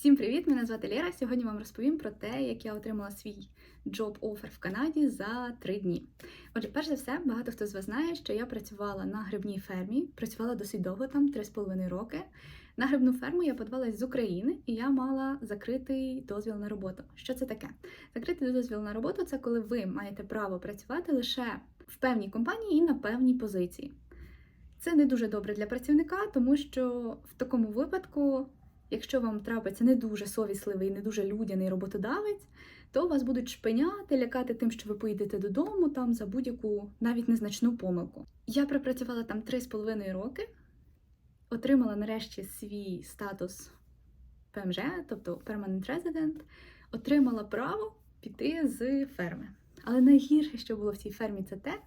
Всім привіт! Мене звати Лера. Сьогодні вам розповім про те, як я отримала свій job офер в Канаді за три дні. Отже, перш за все, багато хто з вас знає, що я працювала на грибній фермі, працювала досить довго, там 3,5 роки. На грибну ферму я подавалась з України і я мала закритий дозвіл на роботу. Що це таке? Закритий дозвіл на роботу це коли ви маєте право працювати лише в певній компанії і на певній позиції. Це не дуже добре для працівника, тому що в такому випадку якщо вам трапиться не дуже совісливий, не дуже людяний роботодавець, то вас будуть шпиняти, лякати тим, що ви поїдете додому там за будь-яку навіть незначну помилку. Я пропрацювала там 3,5 роки, отримала нарешті свій статус ПМЖ, тобто Permanent Resident, отримала право піти з ферми. Але найгірше, що було в цій фермі, це те,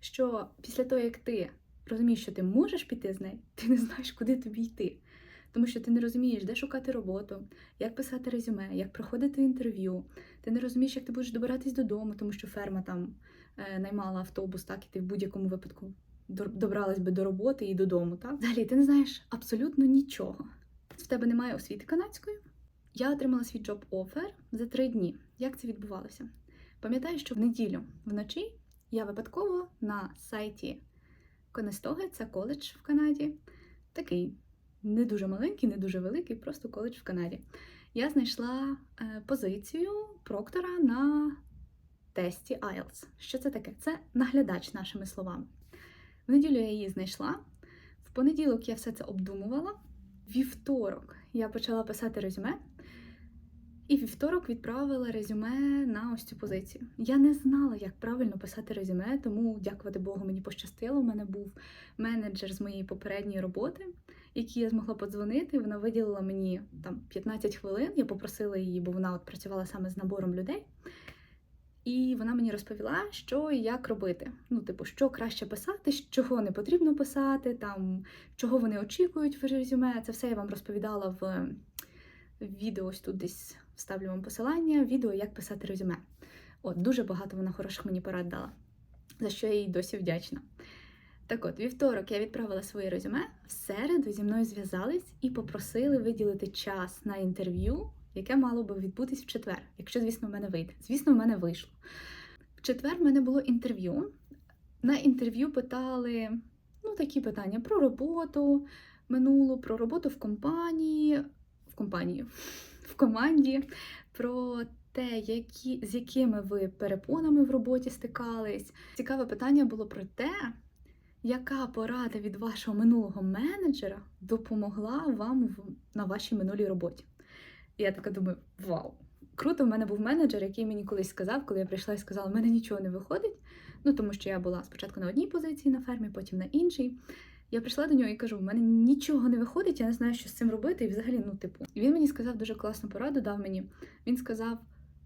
що після того, як ти розумієш, що ти можеш піти з нею, ти не знаєш, куди тобі йти тому що ти не розумієш, де шукати роботу, як писати резюме, як проходити інтерв'ю. Ти не розумієш, як ти будеш добиратись додому, тому що ферма там е, наймала автобус, так і ти в будь-якому випадку добралась би до роботи і додому. Так? Далі ти не знаєш абсолютно нічого. В тебе немає освіти канадської. Я отримала свій джоб офер за три дні. Як це відбувалося? Пам'ятаю, що в неділю вночі я випадково на сайті Конестоги, це коледж в Канаді, такий не дуже маленький, не дуже великий, просто коледж в Канаді. Я знайшла е, позицію проктора на тесті IELTS. Що це таке? Це наглядач нашими словами. В неділю я її знайшла. В понеділок я все це обдумувала. Вівторок я почала писати резюме. І вівторок відправила резюме на ось цю позицію. Я не знала, як правильно писати резюме, тому, дякувати Богу, мені пощастило. У мене був менеджер з моєї попередньої роботи, якій я змогла подзвонити. Вона виділила мені там 15 хвилин. Я попросила її, бо вона от працювала саме з набором людей. І вона мені розповіла, що і як робити. Ну, типу, що краще писати, чого не потрібно писати, там, чого вони очікують в резюме. Це все я вам розповідала в відео ось тут десь вставлю вам посилання, відео, як писати резюме. От, дуже багато вона хороших мені порад дала, за що я їй досі вдячна. Так от, вівторок я відправила своє резюме, в середу зі мною зв'язались і попросили виділити час на інтерв'ю, яке мало би відбутись в четвер, якщо, звісно, в мене вийде. Звісно, в мене вийшло. В четвер в мене було інтерв'ю. На інтерв'ю питали ну, такі питання про роботу минулу, про роботу в компанії, в компанії, в команді, про те, які, з якими ви перепонами в роботі стикались. Цікаве питання було про те, яка порада від вашого минулого менеджера допомогла вам в, на вашій минулій роботі? І я така думаю, вау! Круто, в мене був менеджер, який мені колись сказав, коли я прийшла і сказала, в мене нічого не виходить. Ну, тому що я була спочатку на одній позиції на фермі, потім на іншій. Я прийшла до нього і кажу: в мене нічого не виходить, я не знаю, що з цим робити. І взагалі, ну, типу, і він мені сказав дуже класну пораду, дав мені. Він сказав: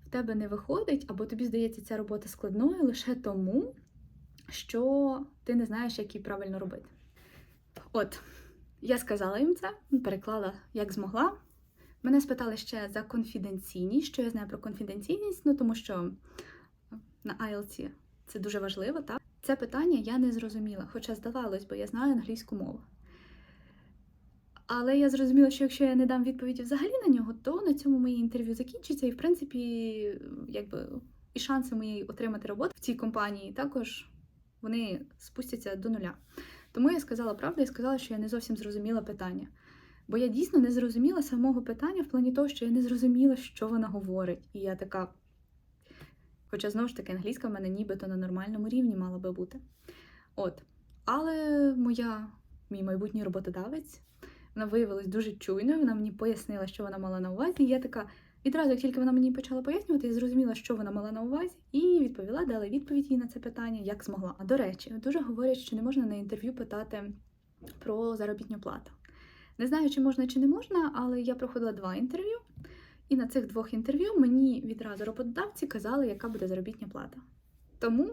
в тебе не виходить, або тобі здається ця робота складною лише тому, що ти не знаєш, як її правильно робити. От, я сказала їм це, переклала як змогла. Мене спитали ще за конфіденційність, що я знаю про конфіденційність, ну тому що на IELTS це дуже важливо, так? Це питання я не зрозуміла, хоча здавалось, бо я знаю англійську мову. Але я зрозуміла, що якщо я не дам відповіді взагалі на нього, то на цьому моє інтерв'ю закінчиться, і, в принципі, якби і шанси мої отримати роботу в цій компанії також вони спустяться до нуля. Тому я сказала правду і сказала, що я не зовсім зрозуміла питання. Бо я дійсно не зрозуміла самого питання в плані того, що я не зрозуміла, що вона говорить. І я така. Хоча, знову ж таки, англійська в мене нібито на нормальному рівні мала би бути. От. Але моя, мій майбутній роботодавець, вона виявилась дуже чуйною, вона мені пояснила, що вона мала на увазі. І я така, відразу, як тільки вона мені почала пояснювати, я зрозуміла, що вона мала на увазі, і відповіла, дала відповідь їй на це питання, як змогла. А до речі, дуже говорять, що не можна на інтерв'ю питати про заробітну плату. Не знаю, чи можна, чи не можна, але я проходила два інтерв'ю. І на цих двох інтерв'ю мені відразу роботодавці казали, яка буде заробітня плата. Тому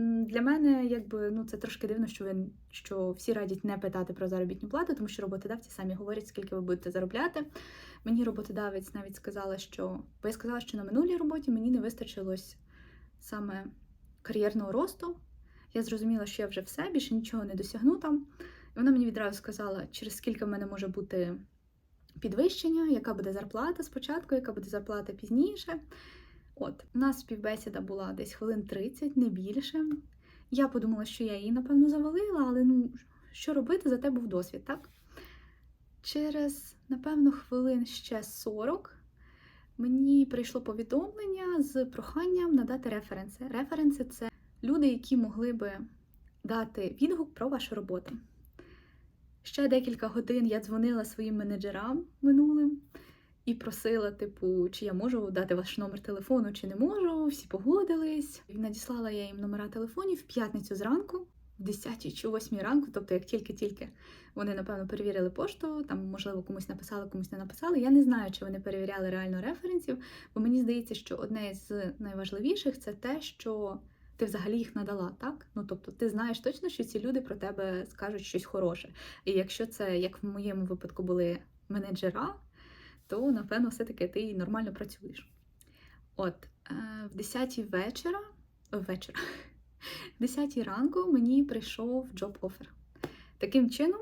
для мене якби ну це трошки дивно, що ви що всі радять не питати про заробітну плату, тому що роботодавці самі говорять, скільки ви будете заробляти. Мені роботодавець навіть сказала, що бо я сказала, що на минулій роботі мені не вистачило саме кар'єрного росту. Я зрозуміла, що я вже все, більше нічого не досягну там. І вона мені відразу сказала, через скільки в мене може бути підвищення, яка буде зарплата спочатку, яка буде зарплата пізніше. От, у нас співбесіда була десь хвилин 30, не більше. Я подумала, що я її, напевно, завалила, але ну, що робити, зате був досвід, так? Через, напевно, хвилин ще 40 мені прийшло повідомлення з проханням надати референси. Референси це люди, які могли би дати відгук про вашу роботу. Ще декілька годин я дзвонила своїм менеджерам минулим і просила, типу, чи я можу дати ваш номер телефону, чи не можу. Всі погодились. І надіслала я їм номера телефонів в п'ятницю зранку, в 10 чи 8 ранку, тобто як тільки-тільки вони, напевно, перевірили пошту, там, можливо, комусь написали, комусь не написали. Я не знаю, чи вони перевіряли реально референсів, бо мені здається, що одне з найважливіших це те, що ти взагалі їх надала, так? Ну тобто, ти знаєш точно, що ці люди про тебе скажуть щось хороше. І якщо це, як в моєму випадку, були менеджера, то напевно, все-таки ти нормально працюєш. От, е, в 10 вечора, вечора, в 10 ранку мені прийшов джоб офер. Таким чином,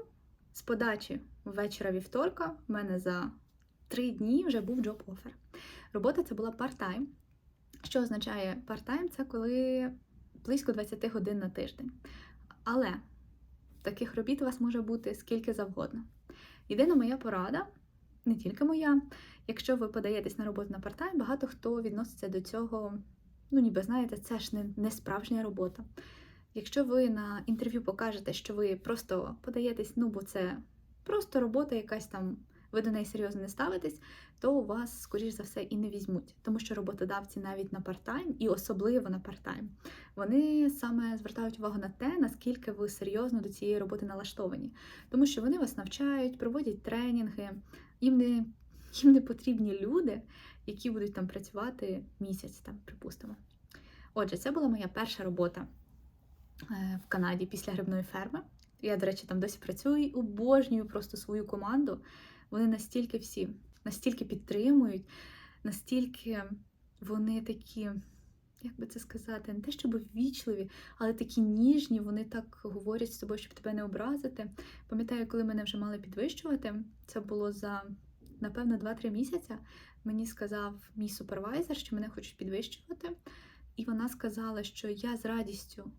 з подачі вечора вівторка, в мене за 3 дні вже був джоб офер. Робота це була парт-тайм. Що означає парт-тайм? Це коли близько 20 годин на тиждень. Але таких робіт у вас може бути скільки завгодно. Єдина моя порада, не тільки моя, якщо ви подаєтесь на роботу на парт-тайм, багато хто відноситься до цього, ну ніби знаєте, це ж не, не справжня робота. Якщо ви на інтерв'ю покажете, що ви просто подаєтесь, ну бо це просто робота якась там, ви до неї серйозно не ставитесь, то у вас, скоріш за все, і не візьмуть, тому що роботодавці навіть на парт-тайм, і особливо на парт-тайм, вони саме звертають увагу на те, наскільки ви серйозно до цієї роботи налаштовані, тому що вони вас навчають, проводять тренінги, їм не, їм не потрібні люди, які будуть там працювати місяць, там, припустимо. Отже, це була моя перша робота е, в Канаді після грибної ферми. Я, до речі, там досі працюю і обожнюю просто свою команду. Вони настільки всі, настільки підтримують, настільки вони такі, як би це сказати, не те, щоб ввічливі, але такі ніжні, вони так говорять з тобою, щоб тебе не образити. Пам'ятаю, коли мене вже мали підвищувати, це було за, напевно, 2-3 місяці. Мені сказав мій супервайзер, що мене хочуть підвищувати. І вона сказала, що я з радістю,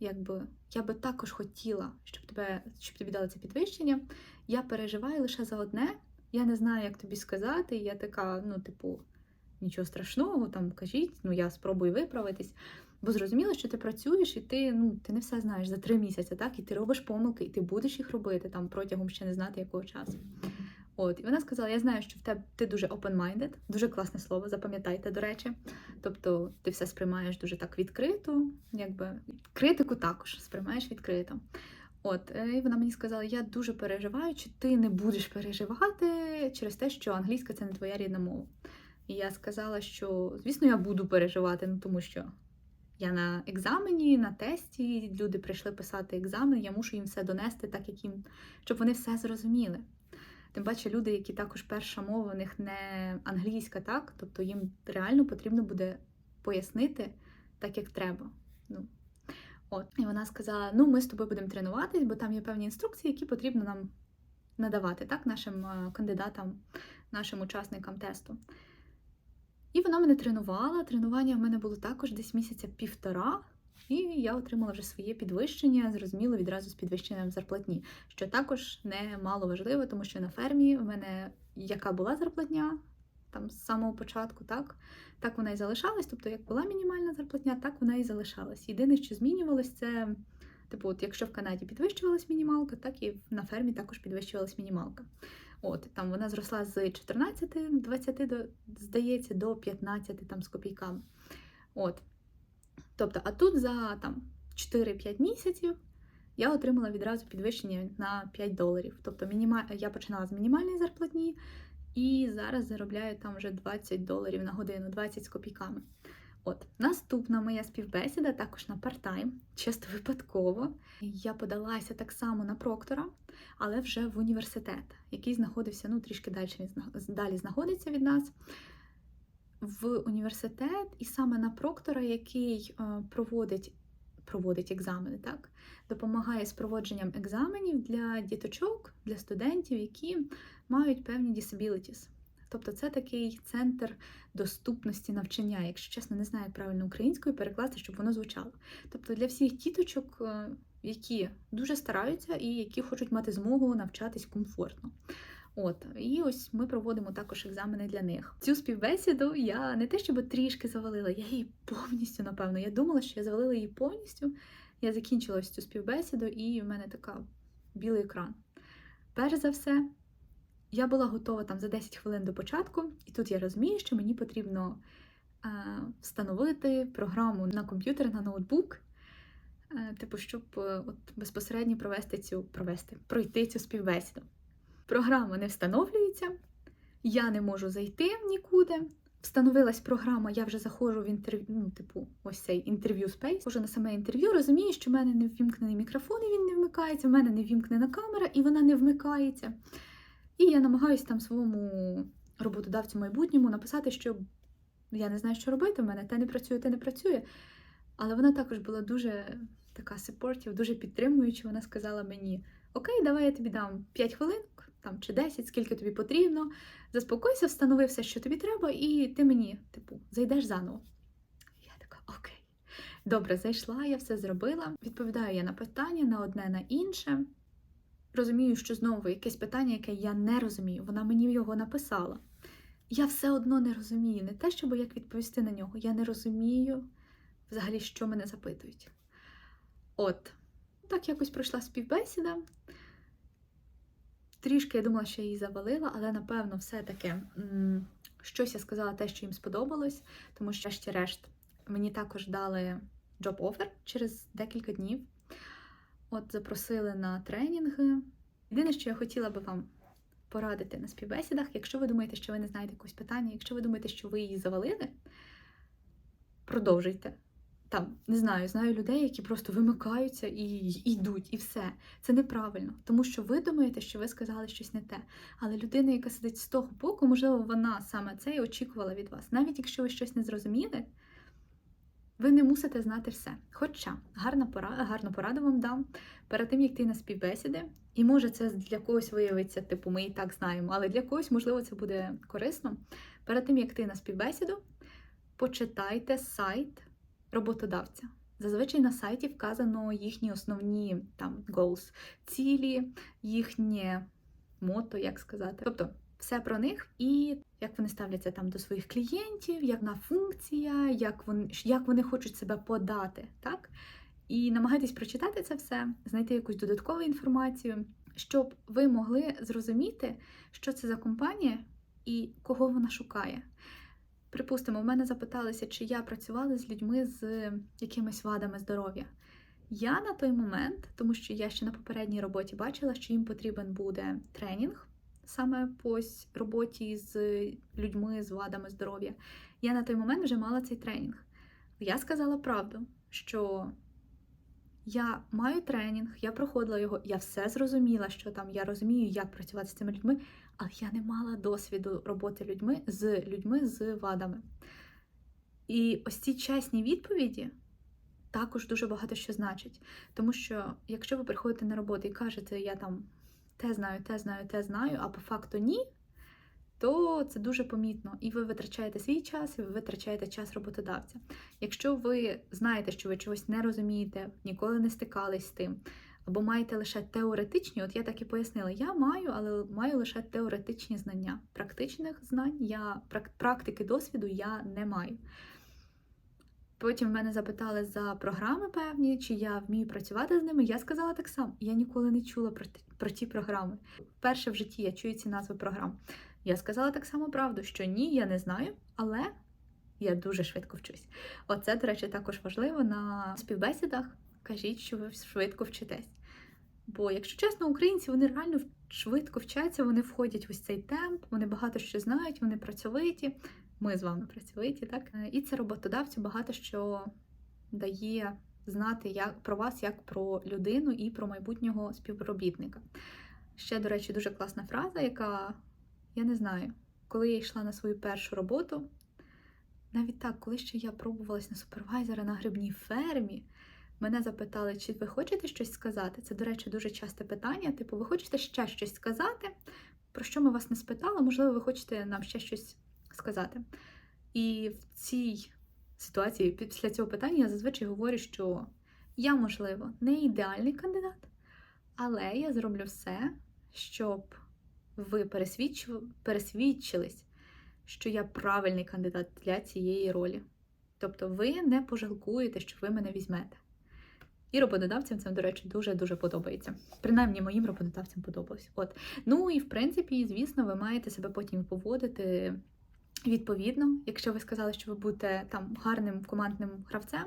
якби я би також хотіла, щоб тебе, щоб тобі дали це підвищення. Я переживаю лише за одне. Я не знаю, як тобі сказати. Я така, ну, типу, нічого страшного, там кажіть, ну я спробую виправитись. Бо зрозуміло, що ти працюєш, і ти ну ти не все знаєш за три місяці, так? І ти робиш помилки, і ти будеш їх робити там протягом ще не знати якого часу. От, і вона сказала: я знаю, що в тебе ти дуже open-minded, дуже класне слово, запам'ятайте, до речі. Тобто ти все сприймаєш дуже так відкрито, якби критику також сприймаєш відкрито. От, е, і вона мені сказала: я дуже переживаю, чи ти не будеш переживати через те, що англійська це не твоя рідна мова. І я сказала, що, звісно, я буду переживати, ну тому що я на екзамені, на тесті, люди прийшли писати екзамен, я мушу їм все донести, так як їм, щоб вони все зрозуміли. Тим паче люди, які також перша мова у них не англійська, так? Тобто їм реально потрібно буде пояснити так, як треба. Ну, от. І вона сказала: ну, ми з тобою будемо тренуватись, бо там є певні інструкції, які потрібно нам надавати, так, нашим кандидатам, нашим учасникам тесту. І вона мене тренувала. Тренування в мене було також десь місяця півтора. І я отримала вже своє підвищення, зрозуміло, відразу з підвищенням зарплатні, що також не мало важливо, тому що на фермі в мене яка була зарплатня там з самого початку, так так вона і залишалась. Тобто, як була мінімальна зарплатня, так вона і залишалась. Єдине, що змінювалось, це типу, от якщо в Канаді підвищувалась мінімалка, так і на фермі також підвищувалась мінімалка. От там вона зросла з 14-20 до здається до 15 там з копійками. От. Тобто, а тут за там 4-5 місяців я отримала відразу підвищення на 5 доларів. Тобто мінімаль... я починала з мінімальної зарплатні і зараз заробляю там вже 20 доларів на годину, 20 з копійками. От, наступна моя співбесіда також на парт-тайм, чисто випадково. Я подалася так само на проктора, але вже в університет, який знаходився ну, трішки далі, далі знаходиться від нас в університет, і саме на проктора, який е, проводить проводить екзамени, так? Допомагає з проводженням екзаменів для діточок, для студентів, які мають певні disabilities. Тобто це такий центр доступності навчання, якщо чесно, не знаю, як правильно українською перекласти, щоб воно звучало. Тобто для всіх діточок, е, які дуже стараються і які хочуть мати змогу навчатись комфортно. От, і ось ми проводимо також екзамени для них. Цю співбесіду я не те, щоб трішки завалила, я її повністю, напевно. Я думала, що я завалила її повністю. Я закінчила ось цю співбесіду, і в мене така білий екран. Перш за все, я була готова там за 10 хвилин до початку, і тут я розумію, що мені потрібно е, встановити програму на комп'ютер, на ноутбук, е, типу, щоб е, от безпосередньо провести цю провести, пройти цю співбесіду. Програма не встановлюється, я не можу зайти нікуди. Встановилась програма, я вже заходжу в інтерв'ю, ну, типу, ось цей інтерв'ю спейс. Хожу на саме інтерв'ю, розумію, що в мене не ввімкнений мікрофон, і він не вмикається, в мене не ввімкнена камера, і вона не вмикається. І я намагаюся там своєму роботодавцю майбутньому написати, що я не знаю, що робити, в мене те не працює, те не працює. Але вона також була дуже така сепортів, дуже підтримуюча. Вона сказала мені: Окей, давай я тобі дам 5 хвилин там чи 10, скільки тобі потрібно. Заспокойся, встанови все, що тобі треба, і ти мені, типу, зайдеш заново. Я така, окей. Добре, зайшла, я все зробила. Відповідаю я на питання, на одне, на інше. Розумію, що знову якесь питання, яке я не розумію. Вона мені його написала. Я все одно не розумію. Не те, щоб як відповісти на нього. Я не розумію взагалі, що мене запитують. От, так якось пройшла співбесіда. Трішки я думала, що я її завалила, але напевно, все-таки щось я сказала те, що їм сподобалось, тому що, решті-решт, мені також дали job offer через декілька днів. От запросили на тренінги. Єдине, що я хотіла би вам порадити на співбесідах, якщо ви думаєте, що ви не знаєте якогось питання, якщо ви думаєте, що ви її завалили, продовжуйте там не знаю, знаю людей, які просто вимикаються і йдуть, і все. Це неправильно, тому що ви думаєте, що ви сказали щось не те. Але людина, яка сидить з того боку, можливо, вона саме це і очікувала від вас. Навіть якщо ви щось не зрозуміли, ви не мусите знати все. Хоча гарна порада, гарну пораду вам дам перед тим, як ти на співбесіди, і може це для когось виявиться, типу, ми і так знаємо, але для когось, можливо, це буде корисно. Перед тим, як ти на співбесіду, почитайте сайт роботодавця. Зазвичай на сайті вказано їхні основні там goals, цілі, їхнє мото, як сказати. Тобто все про них і як вони ставляться там до своїх клієнтів, як на функція, як вони як вони хочуть себе подати. так? І намагайтесь прочитати це все, знайти якусь додаткову інформацію, щоб ви могли зрозуміти, що це за компанія і кого вона шукає. Припустимо, в мене запиталися, чи я працювала з людьми з якимись вадами здоров'я. Я на той момент, тому що я ще на попередній роботі бачила, що їм потрібен буде тренінг саме по роботі з людьми з вадами здоров'я. Я на той момент вже мала цей тренінг. Я сказала правду, що я маю тренінг, я проходила його, я все зрозуміла, що там я розумію, як працювати з цими людьми, але я не мала досвіду роботи людьми з людьми з вадами. І ось ці чесні відповіді також дуже багато що значать. Тому що, якщо ви приходите на роботу і кажете, я там те знаю, те знаю, те знаю, а по факту ні, то це дуже помітно. І ви витрачаєте свій час, і ви витрачаєте час роботодавця. Якщо ви знаєте, що ви чогось не розумієте, ніколи не стикались з тим, або маєте лише теоретичні, от я так і пояснила, я маю, але маю лише теоретичні знання. Практичних знань, я практики досвіду я не маю. Потім мене запитали за програми певні, чи я вмію працювати з ними. Я сказала так само, я ніколи не чула про, про ті програми. Вперше в житті я чую ці назви програм. Я сказала так само правду, що ні, я не знаю, але я дуже швидко вчусь. Оце, до речі, також важливо на співбесідах. Кажіть, що ви швидко вчитесь. Бо, якщо чесно, українці вони реально швидко вчаться, вони входять в ось цей темп, вони багато що знають, вони працьовиті. Ми з вами працьовиті, так? І це роботодавцю багато що дає знати як про вас, як про людину і про майбутнього співробітника. Ще, до речі, дуже класна фраза, яка я не знаю, коли я йшла на свою першу роботу, навіть так, коли ще я пробувалась на супервайзера на грибній фермі, Мене запитали, чи ви хочете щось сказати. Це, до речі, дуже часте питання. Типу, ви хочете ще щось сказати? Про що ми вас не спитали? Можливо, ви хочете нам ще щось сказати. І в цій ситуації, після цього питання, я зазвичай говорю, що я, можливо, не ідеальний кандидат, але я зроблю все, щоб ви пересвідчились, що я правильний кандидат для цієї ролі. Тобто ви не пожалкуєте, що ви мене візьмете. І роботодавцям це, до речі, дуже-дуже подобається. Принаймні, моїм роботодавцям подобалось. От. Ну і в принципі, звісно, ви маєте себе потім поводити відповідно. Якщо ви сказали, що ви будете там гарним командним гравцем,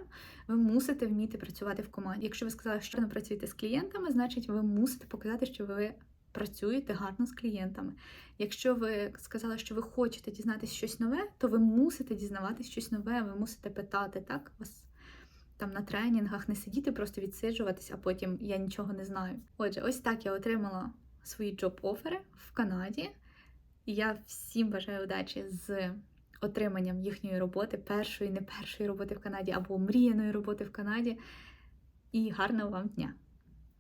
ви мусите вміти працювати в команді. Якщо ви сказали, що не працюєте з клієнтами, значить ви мусите показати, що ви працюєте гарно з клієнтами. Якщо ви сказали, що ви хочете дізнатися щось нове, то ви мусите дізнаватись щось нове, ви мусите питати, так? Вас там на тренінгах не сидіти, просто відсиджуватись, а потім я нічого не знаю. Отже, ось так я отримала свої джоб-офери в Канаді. І я всім бажаю удачі з отриманням їхньої роботи, першої, не першої роботи в Канаді, або мріяної роботи в Канаді. І гарного вам дня!